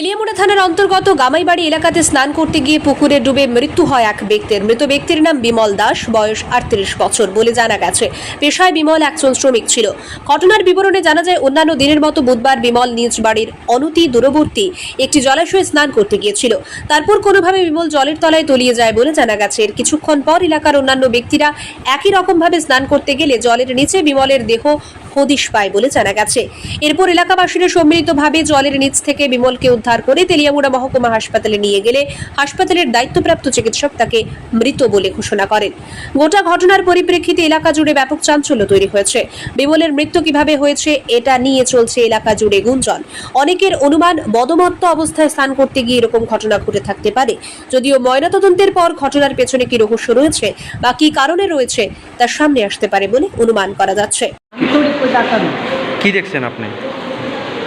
তেলিয়ামুড়া থানার অন্তর্গত গামাইবাড়ি এলাকাতে স্নান করতে গিয়ে পুকুরে ডুবে মৃত্যু হয় এক ব্যক্তির। মৃত ব্যক্তির নাম বিমল দাস, বয়স আটত্রিশ বছর বলে জানা গেছে। পেশায় বিমল একজন শ্রমিক ছিল। ঘটনার বিবরণে জানা যায়, অন্যান্য দিনের মতো বুধবার বিমল নিজ বাড়ির অনতি দূরবর্তী একটি জলাশয়ে স্নান করতে গিয়েছিল। তারপর কোনোভাবে বিমল জলের তলায় তলিয়ে যায় বলে জানা গেছে। এর কিছুক্ষণ পর এলাকার অন্যান্য ব্যক্তিরা একই রকমভাবে স্নান করতে গেলে জলের নিচে বিমলের দেহ হদিশ পায় বলে জানা গেছে। এরপর এলাকাবাসীরা সম্মিলিতভাবে জলের নিচ থেকে বিমলকে উদ্ধার করে তেলিয়ামুড়া মহকুমা হাসপাতালে নিয়ে গেলে হাসপাতালের দায়িত্বপ্রাপ্ত চিকিৎসক তাকে মৃত বলে ঘোষণা করেন। গোটা ঘটনার পরিপ্রেক্ষিতে এলাকা জুড়ে ব্যাপক চাঞ্চল্য তৈরি হয়েছে। বিমলের মৃত্যু কীভাবে হয়েছে, এটা নিয়ে চলছে এলাকা জুড়ে গুঞ্জন। অনেকের অনুমান, বদমত্ত অবস্থায় স্নান করতে গিয়ে এরকম ঘটনা ঘটে থাকতে পারে। যদিও ময়নাতদন্তের পর ঘটনার পেছনে কি রহস্য রয়েছে বা কি কারণে রয়েছে তার সামনে আসতে পারে বলে অনুমান করা যাচ্ছে। কি দেখছেন আপনি?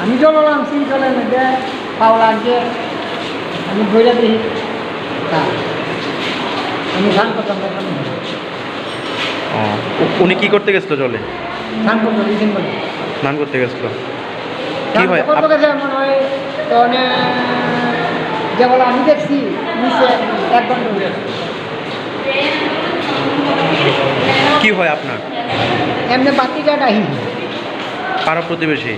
আমি চলালাম সিঙ্কলের মধ্যে পাও লাগছে আমি ধরে দিই হ্যাঁ। আমি ধান করতাম ও উনি কি করতে গেছিল জলে? স্নান করতে গেছিল। কি হয়? মনে হয় আমি দেখছি নিচে এক ঘণ্টা কি হয় আপনার? এমনি বাতিটা ডাহি পাড়া প্রতিবেশী?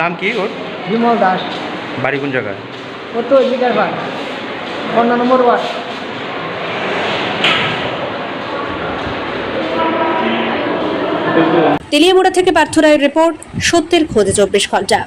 নাম কি ওর? বিমল দাস। বাড়ি কোন জায়গায়? ও তো লিটার ভাই অন্য নম্বর ওয়ার্ড। তেলিয়ামুড়া থেকে পার্থ রায়ের রিপোর্ট সত্যের খোঁজে চব্বিশ ঘণ্টা।